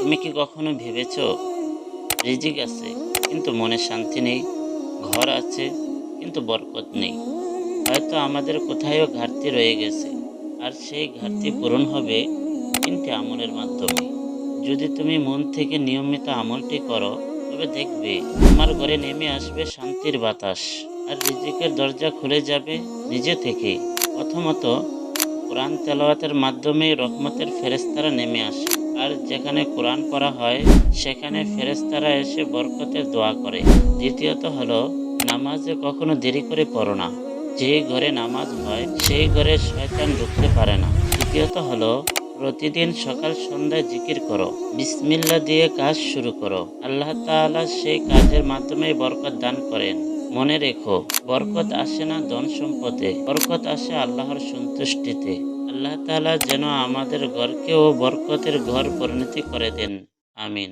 তুমি কি কখনো ভেবেছ রিজিক আছে, কিন্তু মনে শান্তি নেই? ঘর আছে, কিন্তু বরকত নেই। হয়তো আমাদের কোথায়ও ঘাটতি রয়ে গেছে, আর সেই ঘাটতি পূরণ হবে তিনটি আমলের মাধ্যমে। যদি তুমি মন থেকে নিয়মিত আমলটি করো, তবে দেখবে তোমার ঘরে নেমে আসবে শান্তির বাতাস, আর রিজিকের দরজা খুলে যাবে নিজে থেকেই। প্রথমত, কোরআন তেলাওয়াতের মাধ্যমে রহমতের ফেরেস্তারা নেমে আসে। আর যেখানে কোরআন পড়া হয়, সেখানে ফেরেস্তারা এসে বরকতের দোয়া করে। দ্বিতীয়ত হলো, নামাজে কখনো দেরি করে পড়ো না। যে ঘরে নামাজ হয়, সেই ঘরে শয়তান ঢুকতে পারে না। তৃতীয়ত হলো, প্রতিদিন সকাল সন্ধ্যায় জিকির করো। বিসমিল্লা দিয়ে কাজ শুরু করো। আল্লাহ তাআলা সেই কাজের মাধ্যমে বরকত দান করেন। মনে রেখো, বরকত আসে না ধন সম্পদে, বরকত আসে আল্লাহর সন্তুষ্টিতে। আল্লাহ তালা যেন আমাদের ঘরকেও বরকতের ঘর পরিণতি করে দেন। আমিন।